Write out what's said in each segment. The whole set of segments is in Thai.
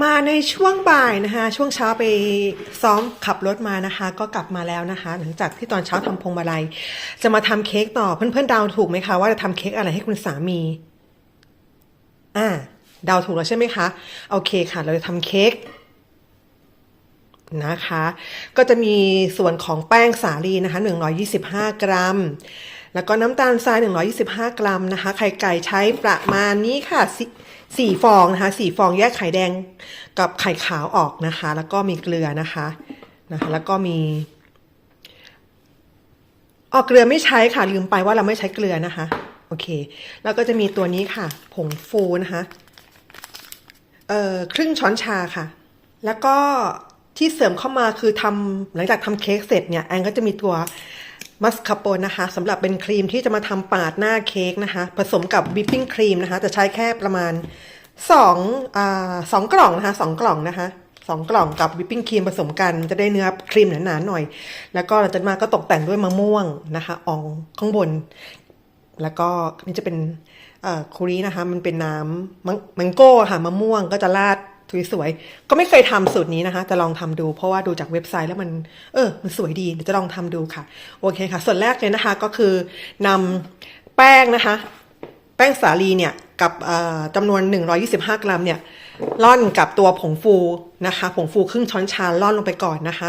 มาในช่วงบ่ายนะคะ ช่วงเช้าไปซ้อมขับรถมานะคะ ก็กลับมาแล้วนะคะ หลังจากที่ตอนเช้าทำพวงมาลัย จะมาทำเค้กต่อเพื่อนๆเดาถูกไหมคะว่าจะทำเค้กอะไรให้คุณสามี อ่าเดาถูกแล้วใช่ไหมคะโอเคค่ะ เราจะทำเค้กนะคะ ก็จะมีส่วนของแป้งสาลีนะคะ 125 กรัม แล้วก็น้ำตาลทราย 125 กรัมนะคะ ไข่ไก่ใช้ประมาณนี้ค่ะ สี่ฟองนะคะสี่ฟองแยกไข่แดงกับไข่ขาวออกนะคะ แล้วก็มีเกลือนะคะนะคะ แล้วก็มีออกเกลือไม่ใช้ค่ะลืมไปว่าเราไม่ใช้เกลือนะคะ โอเค แล้วก็จะมีตัวนี้ค่ะ ผงฟูนะคะเอ่อครึ่งช้อนชาค่ะ แล้วก็ที่เสริมเข้ามาคือทำหลังจากทำเค้กเสร็จเนี่ยแอนก็จะมีตัว มัสคาโปนนะคะสำหรับเป็นครีมที่จะมาทำปาดหน้าเค้กนะคะ ผสมกับวิปปิ้งครีมนะคะ จะใช้แค่ประมาณสองอ่าสองกล่องนะคะสองกล่องนะคะสองกล่องกับวิปปิ้งครีมผสมกันจะได้เนื้อครีมหนาๆหน่อย แล้วก็หลังจากมาก็ตกแต่งด้วยมะม่วงนะคะอองข้างบน แล้วก็นี่จะเป็นคุรีนะคะ มันเป็นน้ำมังมังโก้ค่ะมะม่วงก็จะราด สวยๆ ก็ไม่เคยทำสูตรนี้นะคะ จะลองทำดูเพราะว่าดูจากเว็บไซต์แล้วมัน เออ มันสวยดี เดี๋ยวจะลองทำดูค่ะ โอเคค่ะ ส่วนแรกเลยนะคะก็คือนำแป้งนะคะ แป้งสาลีเนี่ยกับจำนวน 125 กรัมเนี่ยร่อนกับตัวผงฟูนะคะ ผงฟูครึ่งช้อนชาร่อนลงไปก่อนนะคะ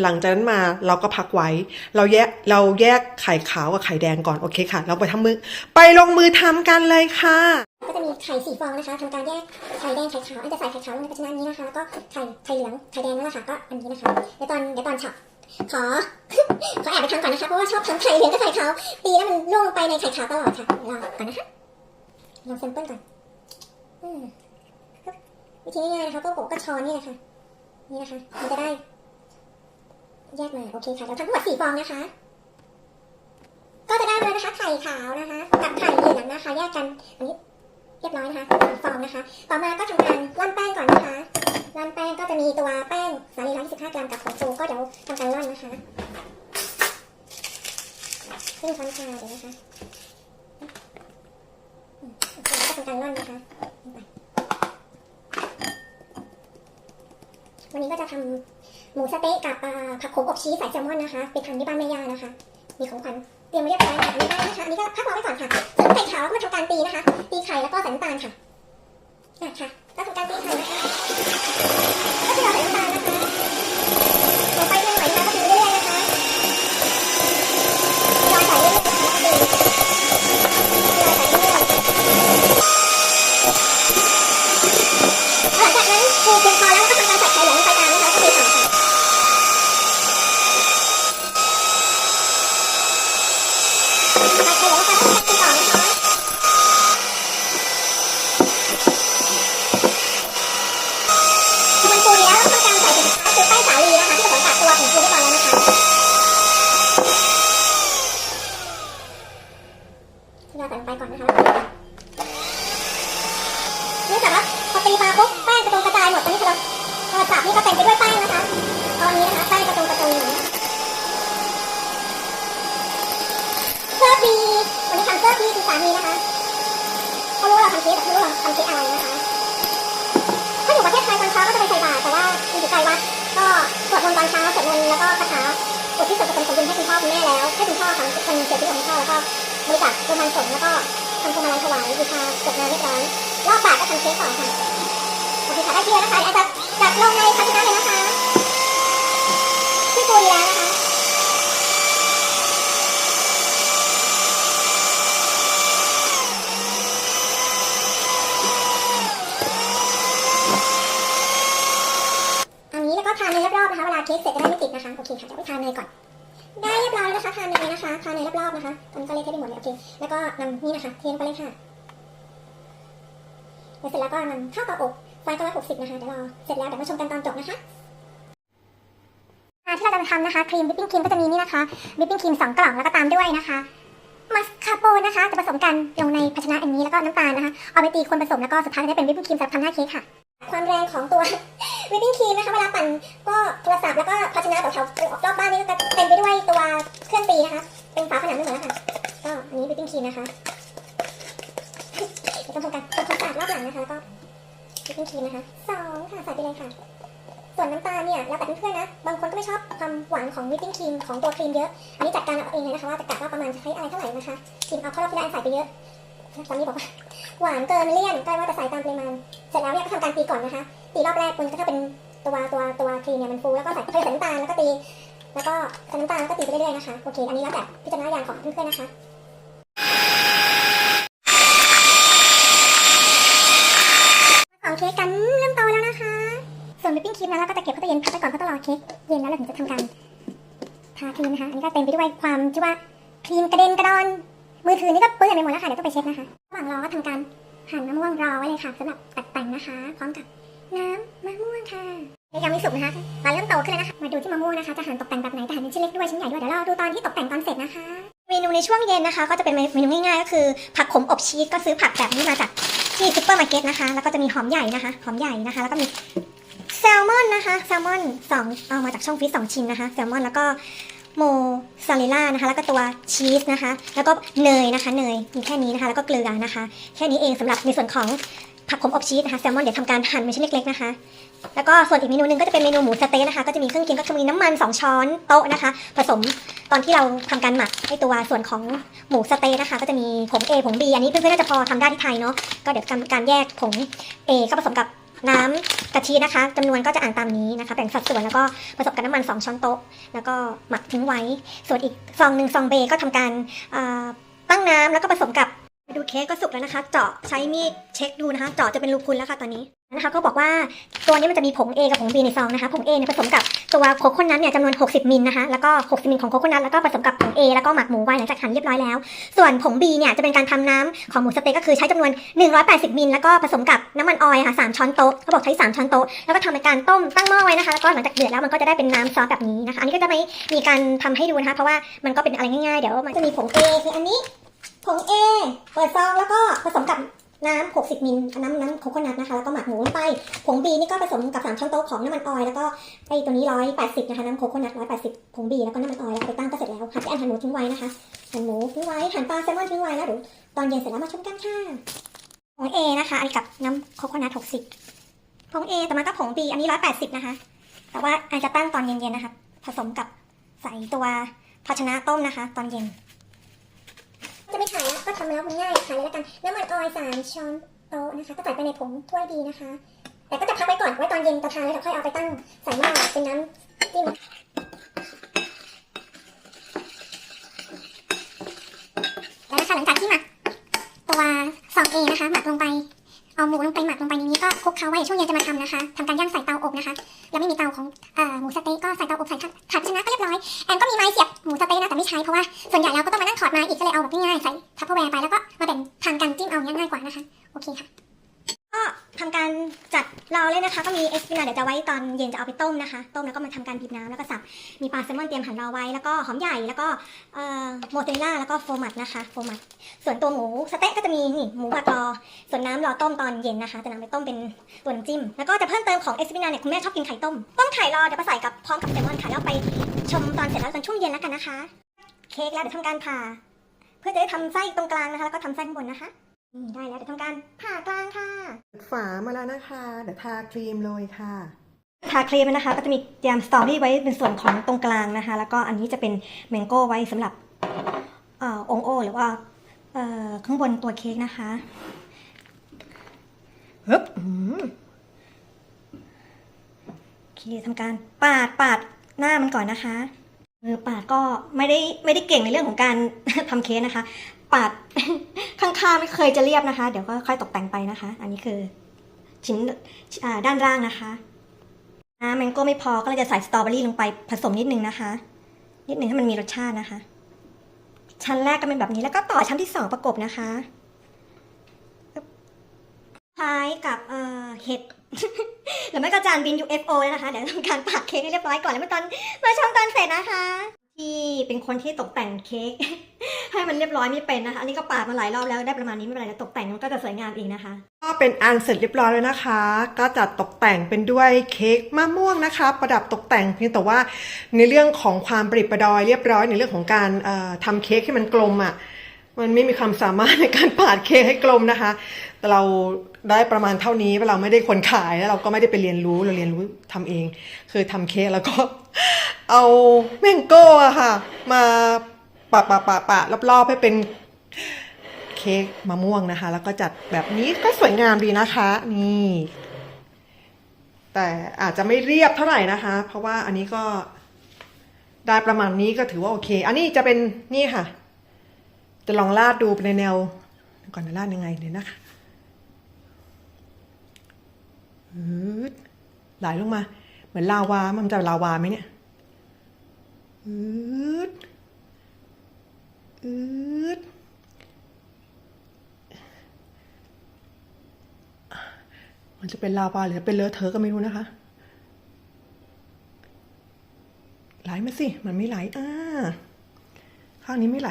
หลังจากนั้นมาเราก็พักไว้ เราแยกเราแยกไข่ขาวกับไข่แดงก่อน โอเคค่ะ เราไปทำมือ ไปลงมือทำกันเลยค่ะ ก็จะมีไข่สี่ฟองนะคะทำการแยกไข่แดงไข่ขาวอันจะใส่ไข่ขาวลงในภาชนะนี้นะคะแล้วก็ไข่ไข่เหลืองไข่แดงนั่นแหละค่ะก็อันนี้นะคะเดี๋ยวตอนเดี๋ยวตอนฉับขอขอแอบไปทำก่อนนะคะเพราะว่าชอบทั้งไข่เหลืองกับไข่ขาวตีแล้วมันล่วงไปในไข่ขาวตลอดค่ะรอก่อนนะคะลองเซมเปิลก่อนอืมวิธีง่ายๆนะคะก็โกะก็ช้อนนี่แหละค่ะนี่นะคะมันจะได้ แยกมาโอเคค่ะเราทำทั้งหมดสี่ฟองนะคะ ก็จะได้มานะคะไข่ขาวนะคะ กับไข่เหลืองนะคะแยกกันอันนี้ รียบร้อยนะคะสี่ฟองนะคะ ต่อมาก็ทำการร่อนแป้งก่อนนะคะร่อนแป้งก็จะมีตัวแป้งสาลี125กรัมกับผงฟูก็เดี๋ยวทำการร่อนนะคะครึ่งช้อนชาเดี๋ยวนะคะก็ทำการร่อนนะคะวันนี้ก็จะทำหมูสเต๊ะกับผักโขมอบชีสใส่แซลมอนนะคะไปทำที่บ้านแม่ย่านะคะ มีของขวัญ รียมไว้เรียบร้อยค่ะอันนี้ได้นะคะอันนี้ก็พักรอไว้ก่อนค่ะส่วนไข่ขาวก็มาทำการตีนะคะตีไข่แล้วก็ใส่น้ำตาลค่ะอะค่ะก็ทำการตีไข่นะคะ กับตัวผงฟูเรียบร้อยแล้วนะคะที่เราใส่ลงไปก่อนนะคะเนื่องจากว่าพอตีมาปุ๊บแป้งกระจงกระจายหมดตอนนี้คือเราโทรศัพท์นี่ก็เต็มไปด้วยแป้งนะคะ ตอนนี้นะคะแป้งกระจงกระจายอยู่เสื้อพีวันนี้ทำเสื้อพีคือสามีนะคะ เขารู้ว่าทำเค้กแต่ไม่รู้เราทำค้กอะไรนะคะ ถ้าอยู่ประเทศไทยตอนเช้าก็จะไปใส่บาตรแต่ว่าอยู่ไกลวัดก็สวดมนต์ตอนเช้าสวดมนต์แล้วก็คาถาอุทิศส่วนกุศลผลบุญให้คุณพ่อคุณแม่แล้วให้คุณพ่อทำคนเสียชีวิตของคุณพ่อแล้วก็บริจาคโรงพยาบาลสงฆ์แล้วก็ทำพวงมาลัยถวายบูชาจบงานเรียบร้อยรอบบาตรก็ทำเค้กต่อค่ะโอเคค่ะได้ที่แล้วนะคะอาจจะจัดลงในภาชนะเลยนะคะที่ปูดีแล้วนะคะอันนี้แล้วก็ทานเนยรอบๆนะคะ เค้กเสร็จจะได้ไม่ติดนะคะ โอเคค่ะเดี๋ยวไปทานเนยก่อน ได้เรียบร้อยแล้วนะคะทานเนยนะคะทานเนยรอบๆนะคะตอนนี้ก็เละเทะไปหมดเลยโอเค แล้วก็นำนี่นะคะเทลงไปเลยค่ะแล้วเสร็จแล้วก็นำเข้าเตาอบไฟก็ร้อยหกสิบนะคะเดี๋ยวรอเสร็จแล้วเดี๋ยวมาชมกันตอนจบนะคะที่เราจะทำนะคะครีมวิปปิ้งครีมก็จะมีนี่นะคะวิปปิ้งครีมสองกล่องแล้วก็ตามด้วยนะคะมัสคาโปนะคะจะผสมกันลงในภาชนะอันนี้แล้วก็น้ำตาลนะคะเอาไปตีคนผสมแล้วก็สุดท้ายจะได้เป็นวิปปิ้งครีมสำหรับทำหน้าเค้กค่ะ ความแรงของตัววิปปิ้งครีมนะคะเวลาปั่นก็โทรศัพท์แล้วก็ภาชนะแถวๆรอบบ้านนี่ก็เต็มไปด้วยตัวเครื่องตีนะคะเป็นฝาผนังไม่หมือนแล้วค่ะก็อันนี้วิปปิ้งครีมนะคะเดี๋ยวต้องทำการทำความสะอาดรอบหลังนะคะแล้วก็วิปปิ้งครีมนะคะสองค่ะใส่ไปเลยค่ะ ส่วนน้ำตาลเนี่ยแล้วแต่เพื่อนๆนะบางคนก็ไม่ชอบความหวานของวิปปิ้งครีมของตัวครีมเยอะ อันนี้จัดการเอาเองเลยนะคะว่าจะกะว่าประมาณจะใช้อะไรเท่าไหร่นะคะครีมเอาเข้ารอบที่ได้ใส่ไปเยอะสามีบอกว่า หวานเกินเลี่ยนก็ว่าจะใส่ตามปริมาณ เสร็จแล้วเนี่ยก็ทำการตีก่อนนะคะ ตีรอบแรกมันก็ถ้าเป็นตัวตัวตัวครีมเนี่ยมันฟูแล้วก็ใส่เทใส่น้ำตาลแล้วก็ตี แล้วก็ใส่น้ำตาลแล้วก็ตีไปเรื่อยๆนะคะ โอเค อันนี้แล้วแต่พิจารณาญาณของเพื่อนๆนะคะของเค้กกันเริ่มโตแล้วนะคะ ส่วนวิปปิ้งครีมนั้นเราก็จะเก็บเข้าตู้เย็นพักไว้ก่อนเพื่อต้องรอเค้กเย็นแล้วเราถึงจะทำการทาครีมนะคะ อันนี้ก็เต็มไปด้วยความที่ว่าครีมกระเด็นกระดอน มือถือนี่ก็เปื้อนไปหมดแล้วค่ะเดี๋ยวต้องไปเช็ดนะคะระหว่างรอก็ทำการหั่นมะม่วงรอไว้เลยค่ะสำหรับตัดแต่งนะคะ พร้อมกับน้ำมะม่วงค่ะยังไม่สุกนะคะเราเริ่มโตขึ้นแล้วนะคะมาดูที่มะม่วงนะคะจะหั่นตกแต่งแบบไหนจะหั่นเป็นชิ้นเล็กด้วยชิ้นใหญ่ด้วยเดี๋ยวเราดูตอนที่ตกแต่งตอนเสร็จนะคะ เมนูในช่วงเย็นนะคะ ก็จะเป็นเมนูง่ายๆก็คือ ผักขมอบชีสก็ซื้อผักแบบนี้มาจากที่ซุปเปอร์มาร์เก็ตนะคะ แล้วก็จะมีหอมใหญ่นะคะ หอมใหญ่นะคะ แล้วก็มีแซลมอนนะคะแซลมอนสองเอามาจากช่องฟิตสองชิ้นนะคะแซลมอนแล้วก็ โมซาเรลล่านะคะ แล้วก็ตัวชีสนะคะ แล้วก็เนยนะคะ เนยมีแค่นี้นะคะ แล้วก็เกลือนะคะ แค่นี้เองสำหรับในส่วนของผักขมอบชีสนะคะแซลมอนเดี๋ยวทำการหั่นเป็นชิ้นเล็กๆนะคะ แล้วก็ส่วนอีกเมนูหนึงก็จะเป็นเมนูหมูสเต๊ะนะคะ ก็จะมีเครื่องเคียงก็คือมีน้ำมัน 2 ช้อนโต๊ะนะคะ ผสมตอนที่เราทำการหมักไอตัวส่วนของหมูสเต๊ะนะคะ ก็จะมีผง A ผง B อันนี้เพื่อนๆน่าจะพอทำได้ที่ไทยเนาะก็เดี๋ยวทำการแยกผง A เข้าผสมกับ น้ำกะทินะคะจำนวนก็จะอ่านตามนี้นะคะแบ่งสัดส่วนแล้วก็ผสมกับน้ำมัน 2 ช้อนโต๊ะ แล้วก็หมักทิ้งไว้ ส่วนอีกซองหนึ่งซองเบก็ทำการตั้งน้ำแล้วก็ผสมกับ ดูเค้กก็สุกแล้วนะคะ เจาะใช้มีดเช็คดูนะคะ เจาะจะเป็นรูพุนแล้วค่ะตอนนี้นะคะก็บอกว่าตัวนี้มันจะมีผง A กับผง B ในซองนะคะ ผง A เนี่ยผสมกับตัวโคโคนัทเนี่ยจำนวน 60 มิลนะคะ แล้วก็ 60 มิลของโคโคนัทแล้วก็ผสมกับผง A แล้วก็หมักหมูไว้หลังจากหั่นเรียบร้อยแล้ว ส่วนผง B เนี่ยจะเป็นการทำน้ำของหมูสเต๊กก็คือใช้จำนวน 180 มิลแล้วก็ผสมกับน้ำมันออยล์ค่ะ3ช้อนโต๊ะเขาบอกใช้ 3 ช้อนโต๊ะแล้วก็ทำเป็นการต้มตั้งหม้อไว้นะคะ แล้วก็หลังจากเดือดแล้วมันก็จะได้เป็นน้ำซอสแบบนี้นะคะ อันนี้ก็จะไม่มีการทำให้ดูนะคะ เพราะว่ามันก็เป็นอะไรง่ายๆ เดี๋ยวมันจะมีผง A คืออันนี้ ผง A เปิดซองแล้วก็ผสมกับน้ำ 60 มิลน้ำน้ำโคโคนัทนะคะ แล้วก็หมักหมูลงไป ผง B นี่ก็ผสมกับ 3 ช้อนโต๊ะของน้ำมันออย แล้วก็ไอตัวนี้ 180 นะคะ น้ำโคโคนัท 180 ผง B แล้วก็น้ำมันออย แล้วไปตั้งก็เสร็จแล้ว หั่นที่อันหั่นหมูทิ้งไว้นะคะ หั่นหมูทิ้งไว้ หั่นปลาแซลมอนทิ้งไว้แล้วเดี๋ยวตอนเย็นเสร็จแล้วมาชมกันค่ะ ผง A นะคะอันนกับน้ำโคโคนัท 60 ผง A แต่มันก็ผง B อันนี้ 180 นะคะ แต่ว่าอันจะตั้งตอนเย็นๆนะคะ ผสมกับใส่ตัวภาชนะต้มนะคะ ตอนเย็น จะไม่ขายแล้วก็ทำแล้วมันง่ายขายเลยแล้วกันน้ำมันออยสามช้อนโต๊ะนะคะก็ใส่ไปในผงถ้วยดีนะคะ แต่ก็จะพักไว้ก่อนไว้ตอนเย็นตอนทานแล้วเดี๋ยวค่อยเอาไปตั้งใส่หม้อเป็นน้ำจิ้มแล้วนะคะหลังจากที่หมักตัวซองเอนะคะหมักลงไป เอาหมูลงไปหมักลงไปในนี้ก็คลุกเคล้าไว้ช่วงเย็นจะมาทำนะคะทำการย่างใส่เตาอบนะคะ แล้วไม่มีเตาของอหมูสเต๊กก็ใส่เตาอบใส่ผัดผัดชนะก็เรียบร้อยแอนก็มีไม้เสียบหมูสเต๊กนะแต่ไม่ใช้เพราะว่าส่วนใหญ่เราก็ต้องมานั่งถอดมาอีกก็เลยเอาแบบง่ายๆใส่ทัพเปอร์แวร์ไปแล้วก็มาแบ่งทางกันจิ้มเอาง่ายกว่านะคะโอเคค่ะ ก็ทำการจัดรอเลยนะคะ ก็มีเอสปินาเดี๋ยวจะไว้ตอนเย็นจะเอาไปต้มนะคะ ต้มแล้วก็มาทำการบีบน้ำแล้วก็สับ มีปลาแซลมอนเตรียมหั่นรอไว้ แล้วก็หอมใหญ่ แล้วก็เอ่อโมเซเรลล่า แล้วก็โฟมัตนะคะ โฟมัตส่วนตัวหมูสเต๊ะก็จะมีนี่หมูหมักรอ ส่วนน้ำรอต้มตอนเย็นนะคะ จะนำไปต้มเป็นตัวน้ำจิ้ม แล้วก็จะเพิ่มเติมของเอสปินาเนี่ยคุณแม่ชอบกินไข่ต้ม ต้มไข่รอเดี๋ยวมาใส่กับพร้อมกับแซลมอนค่ะ แล้วไปชมตอนเสร็จแล้วตอนช่วงเย็นแล้วกันนะคะ เค้กแล้วเดี๋ยวทำการผ่า เพื่อจะได้ทำไส้ตรงกลางนะคะ แล้วก็ทำไส้ข้างบนนะคะนี่ได้แล้วเดี๋ยวทำการผ่ากลางค่ะ ฝามาแล้วนะคะ เดี๋ยวทาครีมโรยค่ะ ทาครีมนะคะ ก็จะมีเตรียมสตรอเบอรี่ไว้เป็นส่วนของตรงกลางนะคะ แล้วก็อันนี้จะเป็นแมงโก้ไว้สำหรับเอ่อองโอ หรือว่าเอ่อข้างบนตัวเค้กนะคะฮึบอืมโอเคทำการปาดปาดหน้ามันก่อนนะคะมือปาดก็ไม่ได้ไม่ได้เก่งในเรื่องของการทำเค้กนะคะ ปาดข้างๆไม่เคยจะเรียบนะคะ เดี๋ยวก็ค่อยตกแต่งไปนะคะ อันนี้คือ ชิ้นด้านล่างนะคะน้ำแมงโก้ไม่พอก็เลยจะใส่สตรอเบอรี่ลงไปผสมนิดนึงนะคะ นิดนึงให้มันมีรสชาตินะคะ ชั้นแรกก็เป็นแบบนี้แล้วก็ต่อชั้นที่สองประกบนะคะคล้ายกับเอ่อเห็ดหรือไม่ก็จานบิน UFO เลยนะคะ เดี๋ยวทำการปาดเค้กให้เรียบร้อยก่อนแล้วมาตอนมาชมตอนเสร็จนะคะ ที่เป็นคนที่ตกแต่งเค้กให้มันเรียบร้อยไม่เป็นนะคะ อันนี้ก็ปาดมาหลายรอบแล้วได้ประมาณนี้ไม่เป็นไรแล้วตกแต่งมันก็จะสวยงามเองนะคะ ก็เป็นอันเสร็จเรียบร้อยแล้วนะคะ ก็จัดตกแต่งเป็นด้วยเค้กมะม่วงนะคะ ประดับตกแต่งเพียงแต่ว่าในเรื่องของความประดิษฐ์ประดอยเรียบร้อย ในเรื่องของการเอ่อทำเค้กให้มันกลมอะ่ะมันไม่มีความสามารถในการปาดเค้กให้กลมนะคะ แต่เรา ได้ประมาณเท่านี้เราไม่ได้คนขายแล้วเราก็ไม่ได้ไปเรียนรู้เราเรียนรู้ทำเองเคยทำเค้กแล้วก็เอาแมงโก้อะค่ะ มาปะปะปะปะรอบๆให้เป็นเค้กมะม่วงนะคะ แล้วก็จัดแบบนี้ก็สวยงามดีนะคะ นี่ แต่อาจจะไม่เรียบเท่าไหร่นะคะ เพราะว่าอันนี้ก็ได้ประมาณนี้ก็ถือว่าโอเค อันนี้จะเป็นนี่ค่ะ จะลองลาดดูในแนวก่อนจะลาดยังไงเดี๋ยนะคะอืด ไหลลงมา เหมือนลาวา มันจะลาวาไหมเนี่ยอืดอืดมันจะเป็นลาวาหรือเป็นเลอะเทอะก็ไม่รู้นะคะ ไหลมาสิ มันไม่ไหล อ่า ข้างนี้ไม่ไหล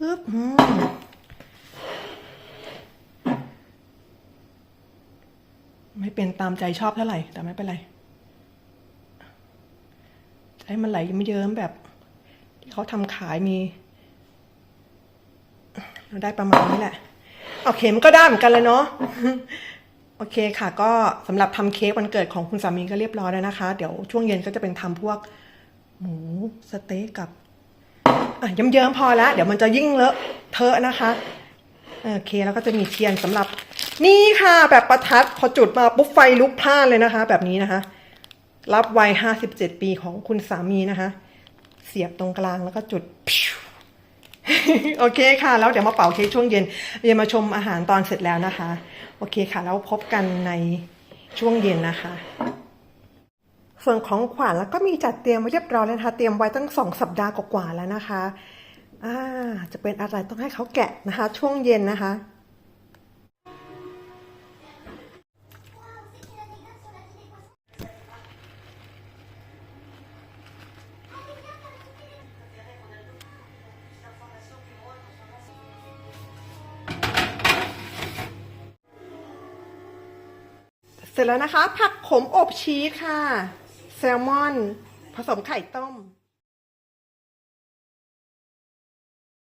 อึ๊บอืม ไม่เป็นตามใจชอบเท่าไหร่ แต่ไม่เป็นไรจะให้มันไหลไม่เยิ้มแบบ ที่เขาทำขายมีเราได้ประมาณนี้แหละ โอเคมันก็ได้เหมือนกันเลยเนาะโอเคค่ะ ก็สำหรับทำเค้กวันเกิดของคุณสามีก็เรียบร้อยแล้วนะคะ เดี๋ยวช่วงเย็นก็จะเป็นทำพวก หมูสเต๊กกับอะเยิ้มๆพอแล้ว เดี๋ยวมันจะยิ่งเลอะเทอะนะคะ โอเคแล้วก็จะมีเทียนสำหรับ นี่ค่ะ แบบประทัดพอจุดมาปุ๊บไฟลุกพล่านเลยนะคะ แบบนี้นะคะ รับวัยห้าสิบเจ็ดปีของคุณสามีนะคะ เสียบตรงกลางแล้วก็จุดโอเคค่ะ แล้วเดี๋ยวมาเป่าเค้กช่วงเย็นเย็นมาชมอาหารตอนเสร็จแล้วนะคะ โอเคค่ะ แล้วพบกันในช่วงเย็นนะคะ ส่วนของขวัญแล้วก็มีจัดเตรียมไว้เรียบร้อยแล้วนะคะ เตรียมไว้ตั้งสองสัปดาห์กว่าๆแล้วนะคะ อ่า จะเป็นอะไรต้องให้เขาแกะนะคะ ช่วงเย็นนะคะ เสร็จแล้วนะคะ ผักขมอบชีสค่ะ แซลมอน ผสมไข่ต้ม